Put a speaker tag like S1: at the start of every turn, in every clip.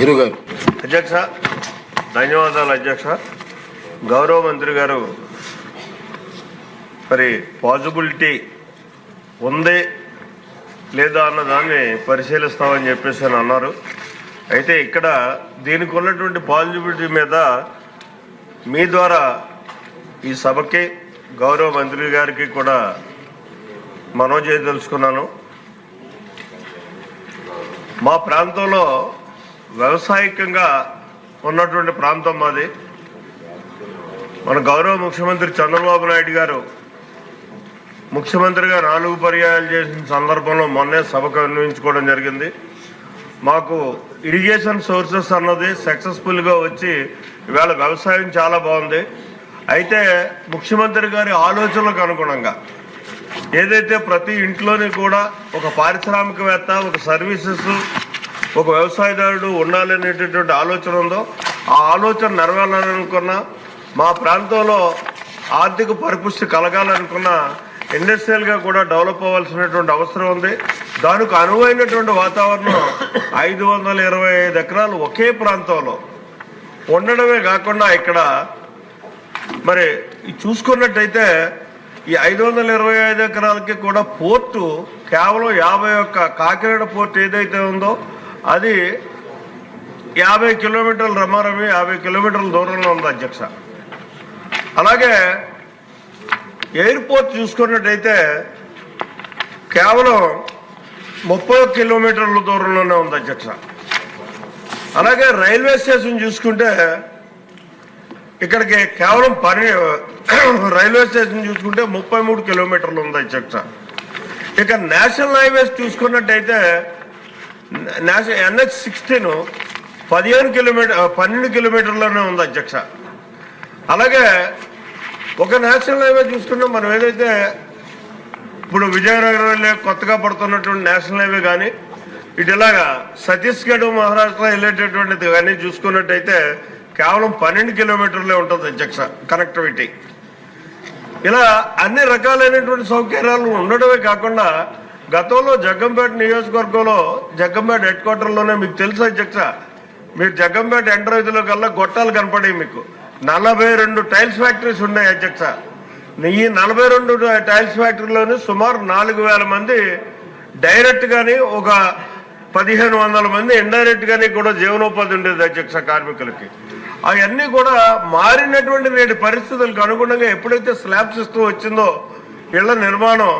S1: Hero గారు.
S2: అధ్యక్ష ధన్యవాదాలు అధ్యక్ష. గౌరవ మంత్రి గారు మరి పాజిబిలిటీ ఉంది లేదా అన్న దాన్ని పరిశీలిస్తామని చెప్పేసి అని అన్నారు. అయితే ఇక్కడ దీనికి ఉన్నటువంటి పాజిబిలిటీ మీద మీ ద్వారా ఈ సభకి గౌరవ మంత్రి గారికి కూడా మనోజయ తెలుసుకున్నాను మా ప్రాంతంలో వ్యవసాయకంగా ఉన్నటువంటి ప్రాంతం మాది. మన గౌరవ ముఖ్యమంత్రి చంద్రబాబు నాయుడు గారు ముఖ్యమంత్రిగా నాలుగు పర్యాయాలు చేసిన సందర్భంలో మొన్నే సభకు అన్వయించుకోవడం జరిగింది. మాకు ఇరిగేషన్ సోర్సెస్ అన్నది సక్సెస్ఫుల్గా వచ్చి ఇవాళ వ్యవసాయం చాలా బాగుంది. అయితే ముఖ్యమంత్రి గారి ఆలోచనలకు అనుగుణంగా ఏదైతే ప్రతి ఇంట్లోని కూడా ఒక పారిశ్రామికవేత్త ఒక సర్వీసెస్ ఒక వ్యవసాయదారుడు ఉండాలనేటటువంటి ఆలోచన ఉందో ఆ ఆలోచన నెరవేరాలనుకున్న మా ప్రాంతంలో ఆర్థిక పరిపుష్టి కలగాలనుకున్న ఇండస్ట్రియల్గా కూడా డెవలప్ అవ్వాల్సినటువంటి అవసరం ఉంది. దానికి అనువైనటువంటి వాతావరణం ఐదు వందల ఇరవై ఐదు ఎకరాలు ఒకే ప్రాంతంలో ఉండడమే కాకుండా ఇక్కడ మరి చూసుకున్నట్టయితే ఈ ఐదు వందల ఇరవై ఐదు ఎకరాలకి కూడా పోర్టు కేవలం యాభై ఒక్క కాకినాడ పోర్ట్ ఏదైతే ఉందో అది యాభై కిలోమీటర్ల రమారమి యాభై కిలోమీటర్ల దూరంలో ఉంది అధ్యక్ష. అలాగే ఎయిర్పోర్ట్ చూసుకున్నట్టయితే కేవలం ముప్పై కిలోమీటర్ల దూరంలోనే ఉంది అధ్యక్ష. అలాగే రైల్వే స్టేషన్ చూసుకుంటే ఇక్కడికి కేవలం పని రైల్వే స్టేషన్ చూసుకుంటే ముప్పై మూడు కిలోమీటర్లు ఉంది అధ్యక్ష. ఇక నేషనల్ హైవేస్ చూసుకున్నట్టయితే నేషనల్ ఎన్హెచ్ సిక్స్టీన్ పదిహేను కిలోమీటర్ పన్నెండు కిలోమీటర్లోనే ఉంది అధ్యక్ష. అలాగే ఒక నేషనల్ హైవే చూసుకున్నాం మనం ఏదైతే ఇప్పుడు విజయనగరం వెళ్ళే కొత్తగా పడుతున్నటువంటి నేషనల్ హైవే కానీ ఇటు ఇలాగా ఛత్తీస్గఢ్ మహారాష్ట్ర వెళ్ళేటటువంటిది కానీ చూసుకున్నట్టయితే కేవలం పన్నెండు కిలోమీటర్లే ఉంటుంది అధ్యక్ష కనెక్టివిటీ. ఇలా అన్ని రకాలైనటువంటి సౌకర్యాలు ఉండడమే కాకుండా గతంలో జగ్గంపేట నియోజకవర్గంలో జగ్గంపేట హెడ్ క్వార్టర్లోనే మీకు తెలుసు అధ్యక్ష. మీరు జగ్గంపేట ఎంటర్ కల్లా గొట్టాలు కనపడేవి మీకు. నలభై రెండు టైల్స్ ఫ్యాక్టరీస్ ఉన్నాయి అధ్యక్ష. ఈ నలభై రెండు టైల్స్ ఫ్యాక్టరీలోని సుమారు నాలుగు వేల మంది డైరెక్ట్ గాని ఒక పదిహేను వందల మంది ఇండైరెక్ట్ గాని కూడా జీవనోపాధి ఉండేది అధ్యక్ష కార్మికులకి. అవన్నీ కూడా మారినటువంటి నేటి పరిస్థితులకు అనుగుణంగా ఎప్పుడైతే స్లాబ్ సిస్టమ్ వచ్చిందో ఇళ్ళ నిర్మాణం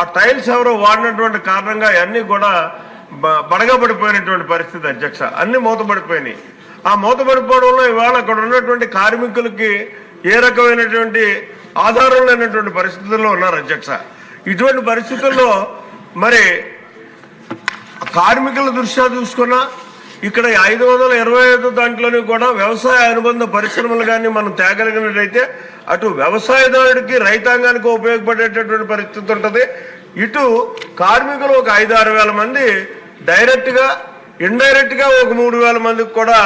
S2: ఆ టైల్స్ ఎవరో వాడినటువంటి కారణంగా అవన్నీ కూడా బడగబడిపోయినటువంటి పరిస్థితి అధ్యక్ష. అన్ని మూతపడిపోయినాయి. ఆ మూతపడిపోవడంలో ఇవాళ అక్కడ ఉన్నటువంటి కార్మికులకి ఏ రకమైనటువంటి ఆధారం లేనటువంటి పరిస్థితుల్లో ఉన్నారు అధ్యక్ష. ఇటువంటి పరిస్థితుల్లో మరి కార్మికుల దృష్ట్యా చూసుకున్నా ఇక్కడ ఐదు వందల ఇరవై ఐదు దాంట్లోని కూడా వ్యవసాయ అనుబంధ పరిశ్రమలు కానీ మనం తేగలిగినట్లయితే అటు వ్యవసాయదారుడికి రైతాంగానికి ఉపయోగపడేటటువంటి పరిస్థితి ఉంటుంది. ఇటు కార్మికులు ఒక ఐదు ఆరు వేల మంది డైరెక్ట్గా ఇండైరెక్ట్గా ఒక మూడు వేల మందికి కూడా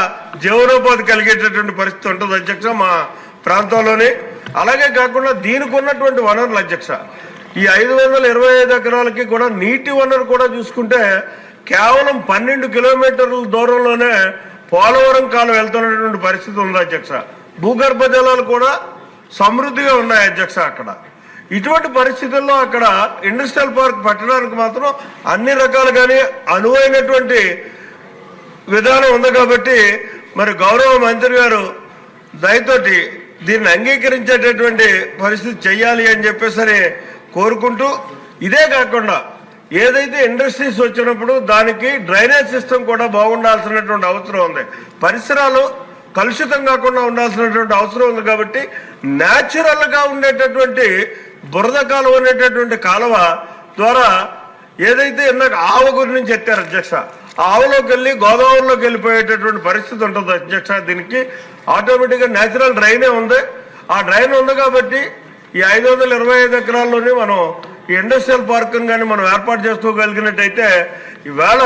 S2: జీవనోపాధి కలిగేటటువంటి పరిస్థితి ఉంటుంది అధ్యక్ష మా ప్రాంతంలోని. అలాగే కాకుండా దీనికి ఉన్నటువంటి వనరులు అధ్యక్ష ఈ ఐదు వందల ఇరవై ఐదు ఎకరాలకి కూడా నీటి వనరు కూడా చూసుకుంటే కేవలం పన్నెండు కిలోమీటర్ల దూరంలోనే పోలవరం కాలం వెళ్తున్నటువంటి పరిస్థితి ఉంది అధ్యక్ష. భూగర్భ జలాలు కూడా సమృద్ధిగా ఉన్నాయి అధ్యక్ష అక్కడ. ఇటువంటి పరిస్థితుల్లో అక్కడ ఇండస్ట్రియల్ పార్క్ పెట్టడానికి మాత్రం అన్ని రకాలుగానే అనువైనటువంటి విధానం ఉంది కాబట్టి మరి గౌరవ మంత్రి గారు దయతోటి దీన్ని అంగీకరించేటటువంటి పరిస్థితి చెయ్యాలి అని చెప్పేసరి కోరుకుంటూ ఇదే కాకుండా ఏదైతే ఇండస్ట్రీస్ వచ్చినప్పుడు దానికి డ్రైనేజ్ సిస్టమ్ కూడా బాగుండాల్సినటువంటి అవసరం ఉంది. పరిసరాలు కలుషితం కాకుండా ఉండాల్సినటువంటి అవసరం ఉంది కాబట్టి న్యాచురల్గా ఉండేటటువంటి బురద కాలువ అనేటటువంటి కాలువ ద్వారా ఏదైతే ఇందాక ఆవ గురించి ఎత్తారు అధ్యక్ష ఆ ఆవులోకి వెళ్ళి గోదావరిలోకి వెళ్ళిపోయేటటువంటి పరిస్థితి ఉంటుంది అధ్యక్ష. దీనికి ఆటోమేటిక్గా నేచురల్ డ్రైనే ఉంది. ఆ డ్రైన్ ఉంది కాబట్టి ఈ ఐదు వందల ఇరవై ఐదు ఎకరాల్లోనే మనం ఈ ఇండస్ట్రియల్ పార్క్ కానీ మనం ఏర్పాటు చేసుకోగలిగినట్టయితే ఈవేళ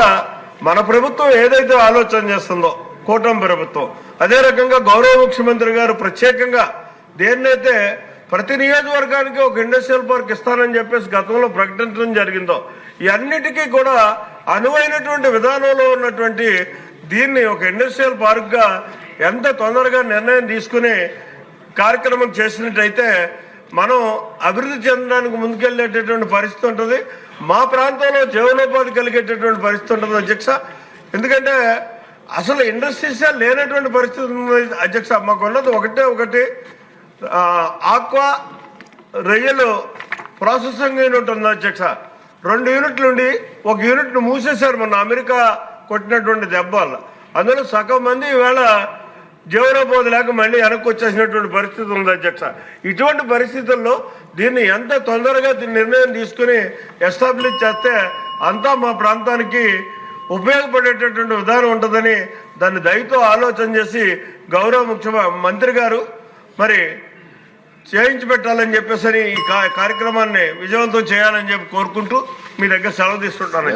S2: మన ప్రభుత్వం ఏదైతే ఆలోచన చేస్తుందో కూటమి ప్రభుత్వం అదే రకంగా గౌరవ ముఖ్యమంత్రి గారు ప్రత్యేకంగా దేన్నైతే ప్రతి నియోజకవర్గానికి ఒక ఇండస్ట్రియల్ పార్క్ ఇస్తానని చెప్పేసి గతంలో ప్రకటించడం జరిగిందో ఇవన్నిటికీ కూడా అనువైనటువంటి విధానంలో ఉన్నటువంటి దీన్ని ఒక ఇండస్ట్రియల్ పార్క్గా ఎంత తొందరగా నిర్ణయం తీసుకుని కార్యక్రమం చేసినట్టయితే మనం అభివృద్ధి చెందడానికి ముందుకెళ్ళేటటువంటి పరిస్థితి ఉంటుంది. మా ప్రాంతంలో జీవనోపాధి కలిగేటటువంటి పరిస్థితి ఉంటుంది అధ్యక్ష. ఎందుకంటే అసలు ఇండస్ట్రీసే లేనటువంటి పరిస్థితి ఉంది అధ్యక్ష. మాకు ఉన్నది ఒకటే ఒకటి. ఆక్వా రొయ్యలు ప్రాసెసింగ్ యూనిట్ ఉంది అధ్యక్ష. రెండు యూనిట్లు ఉండి ఒక యూనిట్ను మూసేశారు మొన్న అమెరికా కొట్టినటువంటి దెబ్బ వల్ల. అందులో సగం మంది ఈవేళ జీవనోపాధి లేక మళ్ళీ వెనక్కి వచ్చేసినటువంటి పరిస్థితి ఉంది అధ్యక్ష. ఇటువంటి పరిస్థితుల్లో దీన్ని ఎంత తొందరగా దీన్ని నిర్ణయం తీసుకుని ఎస్టాబ్లిష్ చేస్తే అంతా మా ప్రాంతానికి ఉపయోగపడేటటువంటి విధానం ఉంటుందని దాన్ని దయతో ఆలోచన చేసి గౌరవ ముఖ్య మంత్రి గారు మరి చేయించి పెట్టాలని చెప్పేసి ఈ కార్యక్రమాన్ని విజయవంతం చేయాలని చెప్పి కోరుకుంటూ మీ దగ్గర సెలవు తీసుకుంటాను